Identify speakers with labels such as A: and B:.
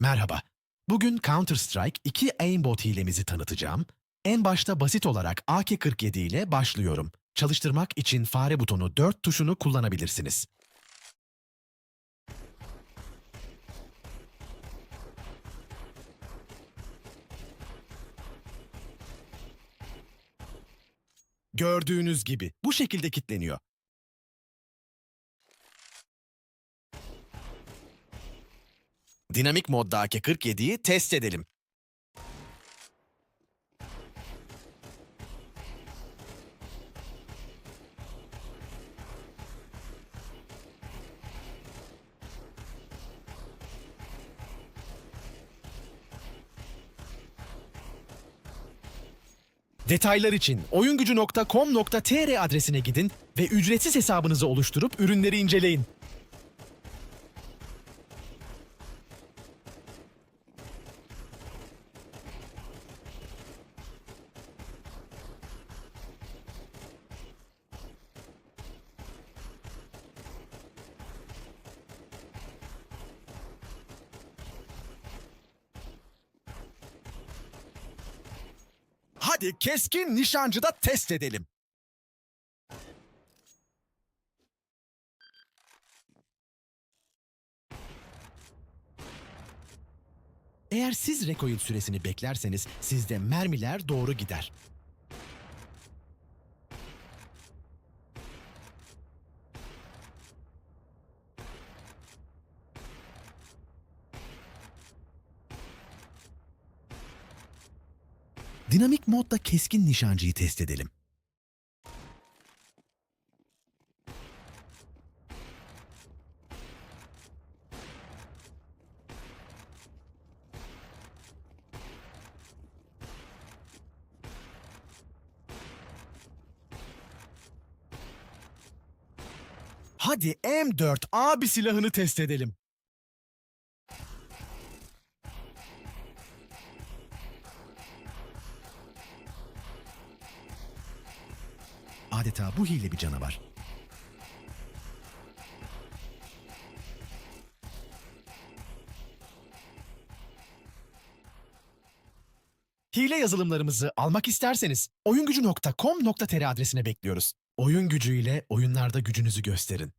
A: Merhaba. Bugün Counter-Strike 2 aimbot hilemizi tanıtacağım. En başta basit olarak AK-47 ile başlıyorum. Çalıştırmak için fare butonu 4 tuşunu kullanabilirsiniz. Gördüğünüz gibi bu şekilde kilitleniyor. Dinamik modda AK-47'yi test edelim. Detaylar için oyungucu.com.tr adresine gidin ve ücretsiz hesabınızı oluşturup ürünleri inceleyin. Hadi keskin nişancıda test edelim. Eğer siz recoil süresini beklerseniz sizde mermiler doğru gider. Dinamik modda keskin nişancıyı test edelim. Hadi M4 abi silahını test edelim. Adeta bu hile bir canavar. Hile yazılımlarımızı almak isterseniz oyungucu.com.tr adresine bekliyoruz. Oyun gücüyle oyunlarda gücünüzü gösterin.